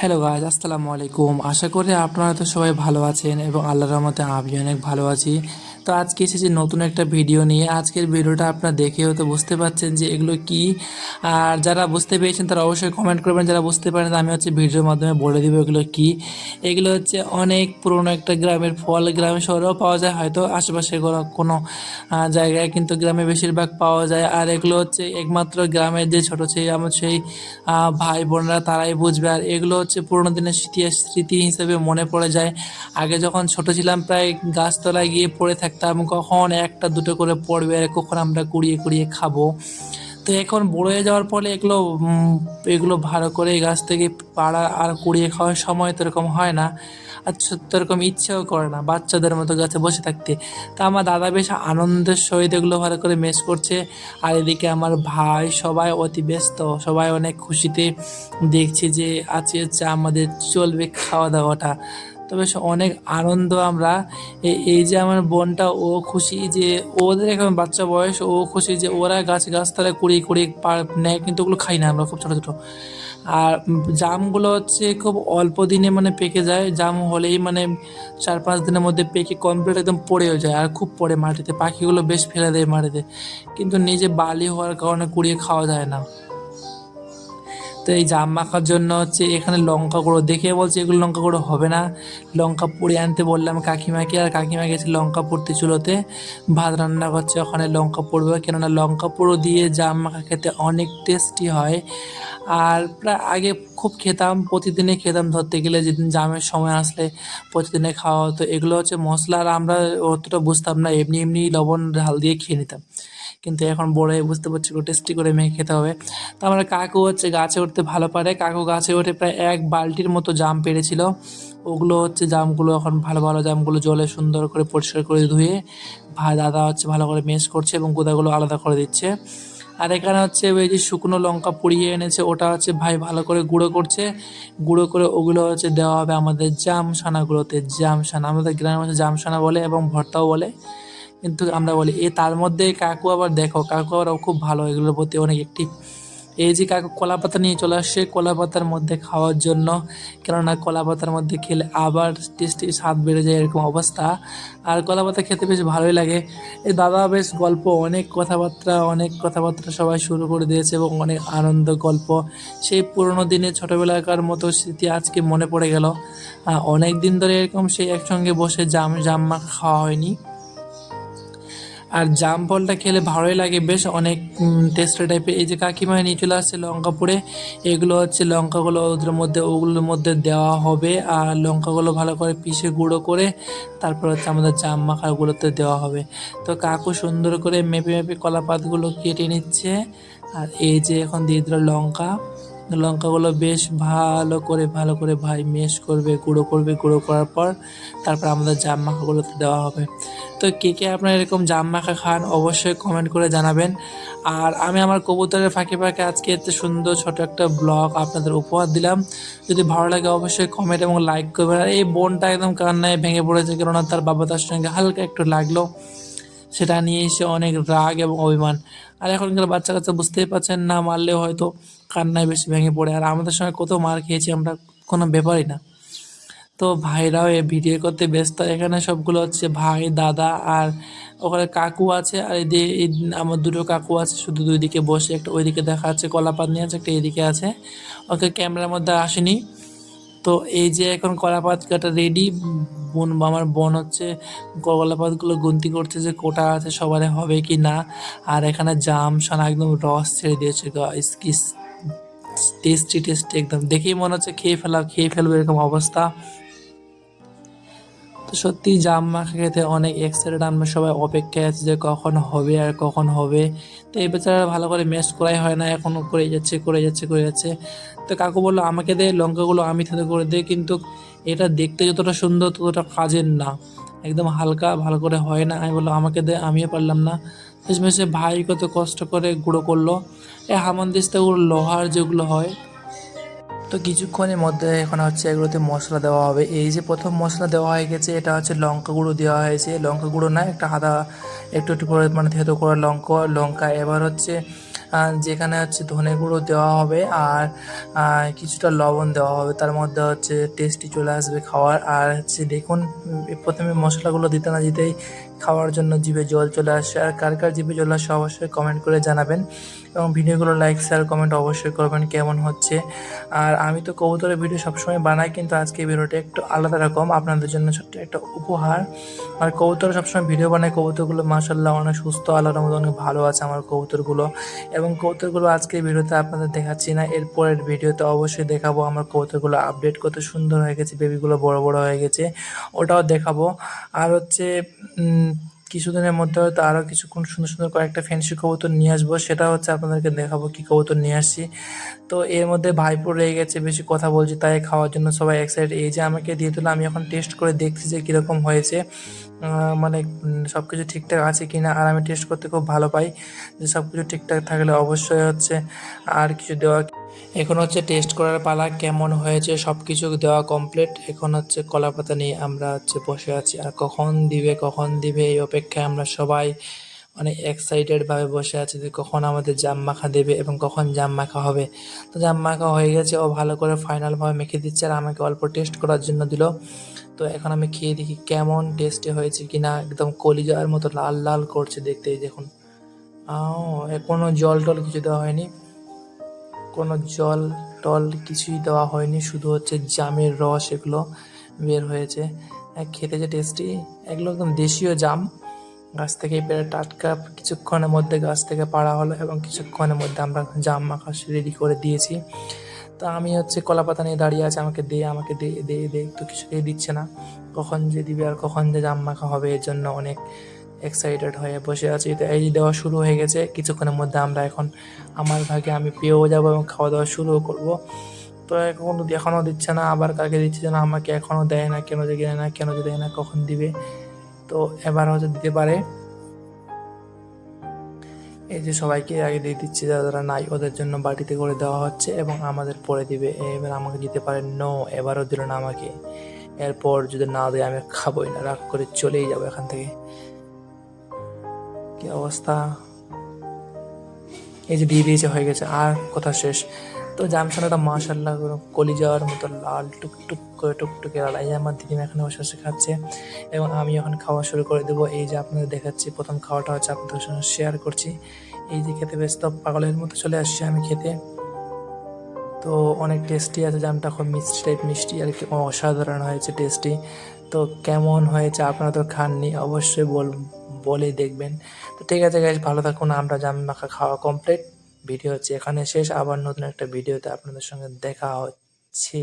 Hello guys আসসালামু আলাইকুম আশা করি আপনারা তো সবাই ভালো আছেন এবং আল্লাহর রহমতে আমি অনেক ভালো আছি। তো আজকে এসেছি নতুন একটা ভিডিও নিয়ে। আজকের ভিডিওটা আপনারা দেখে হয়তো বুঝতে পারছেন যে এগুলো কি। আর যারা বুঝতে পেরেছেন তারা অবশ্যই কমেন্ট করবেন। যারা বুঝতে পারেন আমি হচ্ছে ভিডিওর মাধ্যমে বলে দিব এগুলো কি। এগুলো হচ্ছে অনেক পুরনো একটা গ্রামের ফল। গ্রামে শহরেও পাওয়া যায়। হয়তো আশেপাশে কোনো- জায়গায় কিন্তু গ্রামে বেশিরভাগ পাওয়া যায়। আর এগুলো হচ্ছে একমাত্র গ্রামের যে ছোটো ছেলে আমার সেই ভাই বোনরা তারাই বুঝবে। আর এগুলো হচ্ছে পুরোনো দিনের স্মৃতি স্মৃতি হিসেবে মনে পড়ে যায়। আগে যখন ছোট ছিলাম, প্রায় গাছতলায় গিয়ে পড়ে থাকতাম কখন একটা দুটো করে পড়বে, আর কখন আমরা কুড়িয়ে কুড়িয়ে খাব। তো এখন বড় হয়ে যাওয়ার ফলে এগুলো এগুলো ভালো করে গাছ থেকে পাড়া আর কুড়িয়ে খাওয়ার সময় তো এরকম হয় না। আর তো এরকম ইচ্ছেও করে না বাচ্চাদের মতো গাছে বসে থাকতে। তা আমার দাদা বেশ আনন্দের সহিত এগুলো ভালো করে মেস করছে। আর এদিকে আমার ভাই সবাই অতি ব্যস্ত, সবাই অনেক খুশিতে দেখছে যে, আজকে হচ্ছে আমাদের চলবে খাওয়া দাওয়াটা। তো বেশ অনেক আনন্দ আমরা। এই যে আমার বোনটা, ও খুশি যে ওদের এখন বাচ্চা বয়স, ও খুশি যে ওরা গাছ গাছতলায় কুড়িয়ে কুড়িয়ে পা- নেয়, কিন্তু ওগুলো খাই না আমরা খুব ছোটো ছোটো। আর জামগুলো হচ্ছে খুব অল্প দিনে মানে পেকে যায়। জাম হলেই মানে চার পাঁচ দিনের মধ্যে পেকে কমপ্লিট একদম পড়েও যায় আর খুব পড়ে মাটিতে। পাখিগুলো বেশ ফেলে দেয় মাটিতে। কিন্তু নিজে বালি হওয়ার কারণে কুড়িয়ে খাওয়া যায় না। তো এই জাম মাখার জন্য হচ্ছে এখানে লঙ্কা গুঁড়ো। দেখে বলছে এগুলো লঙ্কা গুঁড়ো হবে না। লঙ্কা পুড়ে আনতে বললাম কাকিমাকে, আর কাকিমা গেছে লঙ্কা পুড়তে চুলোতে। ভাত রান্না করছে, ওখানে লঙ্কা পুড়বে। কেননা লঙ্কা পুরো দিয়ে জাম মাখা খেতে অনেক টেস্টি হয়। আর প্রায় আগে খুব খেতাম, প্রতিদিনই খেতাম ধরতে গেলে, যেদিন জামের সময় আসলে প্রতিদিনে খাওয়া হতো। এগুলো হচ্ছে মশলা আর আমরা অতটা বুঝতাম না, এমনি এমনি লবণ ঢাল দিয়ে খেয়ে নিতাম। কিন্তু এখন বড় বুঝতে পারছি টেস্টি করে মেখে খেতে হবে। তো আমার কাকু হচ্ছে গাছে উঠতে ভালো পারে। কাকু গাছে উঠে প্রায় এক বালতির মতো জাম পেরেছিল। ওগুলো হচ্ছে জামগুলো এখন ভালো ভালো জামগুলো জলে সুন্দর করে পরিষ্কার করে ধুয়ে দাদা হচ্ছে ভালো করে মেশ করছে এবং গোদাগুলো আলাদা করে দিচ্ছে। আর এখানে হচ্ছে ওই যে শুকনো লঙ্কা পুড়িয়ে এনেছে, ওটা হচ্ছে ভাই ভালো করে গুঁড়ো করছে। গুঁড়ো করে ওগুলো হচ্ছে দেওয়া হবে আমাদের জাম সানাগুলোতে জাম সানা আমাদের গ্রামের মধ্যে জাম সানা বলে এবং ভর্তাও বলে। কিন্তু আমরা বলি, এ তার মধ্যে কাকু আবার দেখো, কাকু আবার খুব ভালো, এগুলোর প্রতি অনেক একটি এই যে কাকু কলা পাতা নিয়ে চলে আসছে, কলা পাতার মধ্যে খাওয়ার জন্য। কেননা কলা পাতার মধ্যে খেলে আবার টেস্টি স্বাদ বেড়ে যায় এরকম অবস্থা। আর কলা পাতা খেতে বেশ ভালোই লাগে। এই দাদা বেশ গল্প, অনেক কথাবার্তা অনেক কথাবার্তা সবাই শুরু করে দিয়েছে এবং অনেক আনন্দ গল্প। সেই পুরোনো দিনে ছোটোবেলাকার মতো স্মৃতি আজকে মনে পড়ে গেল। অনেক দিন ধরে এরকম সেই একসঙ্গে বসে জাম জাম মাখা খাওয়া হয়নি। আর জাম ফলটা খেলে ভালোই লাগে, বেশ অনেক টেস্টি টাইপের এই যে কাকিমা নিয়ে চলে আসছে লঙ্কা পুড়ে এগুলো হচ্ছে লঙ্কাগুলো ওদের মধ্যে, ওগুলোর মধ্যে দেওয়া হবে। আর লঙ্কাগুলো ভালো করে পিষে গুঁড়ো করে, তারপর হচ্ছে আমাদের জাম মাখাগুলোতে দেওয়া হবে। তো কাকু সুন্দর করে মেপে মেপে কলা পাতগুলো কেটে নিচ্ছে। আর এই যে এখন দিয়ে দিল লঙ্কা। লঙ্কাগুলো বেশ ভালো করে ভালো করে ভাই মেশ করবে, গুঁড়ো করবে, গুঁড়ো করার পর তারপর আমাদের জাম মাখাগুলোতে দেওয়া হবে। তো কে কে আপনারা এরকম জাম মাখা খান অবশ্যই কমেন্ট করে জানাবেন। আর আমি আমার কবুতরের ফাঁকে ফাঁকে আজকে এত সুন্দর ছোট একটা ব্লগ আপনাদের উপহার দিলাম। যদি ভালো লাগে অবশ্যই কমেন্ট এবং লাইক করবেন। আর এই বোনটা একদম কান্নায় ভেঙে পড়েছে কেননা তার বাবা তার সঙ্গে হালকা একটু লাগল। সেটা নিয়ে এসে অনেক রাগ এবং অভিমান। আর এখনকার বাচ্চা কাচ্চা বুঝতেই পারছেন না, মারলে হয়তো কান্নায় বেশি ভেঙে পড়ে। আর আমাদের সঙ্গে কত মার খেয়েছি আমরা, কোনো ব্যাপারই না। তো ভাইরাও এ ভিডিও করতে ব্যস্ত। এখানে সবগুলো হচ্ছে ভাই, দাদা আর ওখানে কাকু আছে আর এই আমার দুটো কাকু আছে, শুধু দুই দিকে বসে, একটা ওইদিকে দেখা যাচ্ছে, কলাপাত নিয়ে আছে, একটা এদিকে আছে। ওকে ক্যামেরার মধ্যে আসেনি। তো এই যে এখন কলাপাত কাটা রেডি বোন, আমার বোন হচ্ছে কলাপাতগুলো গুনতি করছে যে কোটা আছে, সবারে হবে কি না। আর এখানে জাম, সানা একদম রস ছেড়ে দিয়েছে টেস্টি টেস্টি একদম। দেখেই মনে হচ্ছে খেয়ে ফেলা, খেয়ে ফেলব এরকম অবস্থা। তো সত্যি জাম মাখা খেতে অনেক এক্সাইটেড আমরা সবাই অপেক্ষায় আছি যে কখন হবে আর কখন হবে। তো এই বেচারা ভালো করে মেস করাই হয় না এখনও করে যাচ্ছে করে যাচ্ছে করে যাচ্ছে। তো কাকু বলল, আমাকে দে, লঙ্কাগুলো আমি থেকে করে দে, কিন্তু এটা দেখতে যতটা সুন্দর ততটা কাজের না। একদম হালকা, ভালো করে হয় না। আমি বলল আমাকে দে, আমিও পারলাম না। শেষমেশে ভাই কত কষ্ট করে গুঁড়ো করল। এই হামানদিস্তাগুলো লোহার যেগুলো হয়। তো কিছুক্ষণের মধ্যে এখন হচ্ছে এগুলোতে মশলা দেওয়া হবে। এই যে প্রথম মশলা দেওয়া হয়ে গেছে, এটা হচ্ছে লঙ্কা গুঁড়ো দেওয়া হয়েছে। লঙ্কা গুঁড়ো না, একটা আদা একটু একটু করে মানে থেতো করা লঙ্কা লঙ্কা। এবার হচ্ছে যেখানে হচ্ছে ধনে গুঁড়ো দেওয়া হবে আর কিছুটা লবণ দেওয়া হবে। তার মধ্যে হচ্ছে টেস্টি চলে আসবে খাওয়ার। আর হচ্ছে দেখুন, প্রথমে মশলাগুলো দিতে না দিতেই খাওয়ার জন্য জিভে জল চলে আসে। আর কার কার জিভে জল আসে অবশ্যই কমেন্ট করে জানাবেন। এবং ভিডিওগুলো লাইক শেয়ার কমেন্ট অবশ্যই করবেন কেমন হচ্ছে। আর আমি তো কবুতরের ভিডিও সবসময় বানাই, কিন্তু আজকে ভিডিওটা একটু আলাদা রকম। আপনাদের জন্য ছোট্ট একটা উপহার। আর কবুতর সবসময় ভিডিও বানাই কবুতরগুলো মাসাল্লাহ অনেক সুস্থ, আল্লাহর মতো অনেক ভালো আছে আমার কবুতরগুলো। এবং কবুতরগুলো আজকে ভিডিওতে আপনাদের দেখাচ্ছি না। এরপরের ভিডিওতে অবশ্যই দেখাবো আমার কবুতরগুলো আপডেট কত সুন্দর হয়ে গেছে বেবিগুলো বড় বড় হয়ে গেছে। ওটাও দেখাবো। আর হচ্ছে কিছুদিনের মধ্যে হয়তো আরও কিছুক্ষণ সুন্দর সুন্দর কয়েকটা ফ্যান্সি কবুতর নিয়ে আসব, সেটা হচ্ছে আপনাদেরকে দেখাবো কি কবুতর নিয়ে আসছি। তো এর মধ্যে ভাইপুর রয়ে গেছে, বেশি কথা বলছি তাই খাওয়ার জন্য সবাই এক্সাইটেড এই যে আমাকে দিয়ে দিল, আমি এখন টেস্ট করে দেখছি যে কীরকম হয়েছে মানে সব কিছু ঠিকঠাক আছে কি না আর আমি টেস্ট করতে খুব ভালো পাই যে সব কিছু ঠিকঠাক থাকলে অবশ্যই হচ্ছে আর কিছু দেওয়া এখন হচ্ছে টেস্ট করার পালা, কেমন হয়েছে সব কিছু দেওয়া কমপ্লিট এখন হচ্ছে কলা পাতা নিয়ে আমরা হচ্ছে বসে আছি। আর কখন দিবে কখন দিবে, এই অপেক্ষায় আমরা সবাই অনেক এক্সাইটেডভাবে বসে আছি যে কখন আমাদের জাম মাখা দেবে এবং কখন জাম মাখা হবে। তো জাম মাখা হয়ে গেছে, ও ভালো করে ফাইনালভাবে মেখে দিচ্ছে আর আমাকে অল্প টেস্ট করার জন্য দিল। তো এখন আমি খেয়ে দেখি কেমন টেস্টে হয়েছে কি না একদম কলিজার মতো লাল লাল করছে দেখতে দেখুন। কোনো জল টল কিছু দেওয়া হয়নি। কোনো জল টল কিছুই দেওয়া হয়নি, শুধু হচ্ছে জামের রস এগুলো বের হয়েছে। খেতে যে টেস্টি এগুলো একদম দেশীয় জাম। গাছ থেকে পেরে টাটকা কিছুক্ষণের মধ্যে গাছ থেকে পাড়া হলো এবং কিছুক্ষণের মধ্যে আমরা জাম মাখা রেডি করে দিয়েছি। তো আমি হচ্ছে কলা পাতা নিয়ে দাঁড়িয়ে আছে, আমাকে দে আমাকে দে দে দে, তো কিছুতেই দিচ্ছে না। কখন যে দিবে আর কখন যে জাম মাখা হবে, এর জন্য অনেক এক্সাইটেড হয়ে বসে আছি। তো এই দেওয়া শুরু হয়ে গেছে। কিছুক্ষণের মধ্যে আমরা এখন আমার ভাগে আমি পেয়েও যাব এবং খাওয়া দাওয়া শুরুও করব। তো এখন এখনও দিচ্ছে না, আবার কাকে দিচ্ছে না, আমাকে এখনও দেয় না, কেন যে দেয় না, কেন যে দেয় না, কখন দিবে? তো এবার হয়তো দিতে পারে। এই যে সবাইকে আগে দিয়ে দিচ্ছে, যারা যারা নাই, ওদের জন্য বাটিতে করে দেওয়া হচ্ছে এবং আমাদের পরে দিবে। এবার আমাকে দিতে পারে নো এবারও দিল না আমাকে। এরপর যদি না দেয়, আমি খাবোই না। রাগ করে চলেই যাব এখান থেকে। কি অবস্থা? এই যে দিয়ে দিয়েছে, হয়ে গেছে, আর কথা শেষ। তো জামশানাটা মাশাল্লাহ কলি যাওয়ার মতো লাল, টুকটুক করে টুকটুকে লাল এই যে আমার দিদিমা এখানে বসে বসে খাচ্ছে এবং আমি এখন খাওয়া শুরু করে দেবো। এই যে আপনাদের দেখাচ্ছি, প্রথম খাওয়াটা হচ্ছে আপনাদের সঙ্গে শেয়ার করছি। এই যে খেতে ব্যস্ত, পাগলের মতো চলে আসছি আমি খেতে। তো অনেক টেস্টি আছে, জামটা খুব মিষ্টি টাইপ মিষ্টি আর কি অসাধারণ হয়েছে টেস্টি তো কেমন হয়েছে আপনারা তো খাননি, অবশ্যই বল দেখবেন। তো ঠিক আছে গাইজ ভালো থাকুন, আমরা জাম মাখা খাওয়া কমপ্লিট ভিডিও হচ্ছে এখানে শেষ, আবার নতুন একটা ভিডিওতে আপনাদের সঙ্গে দেখা হচ্ছে।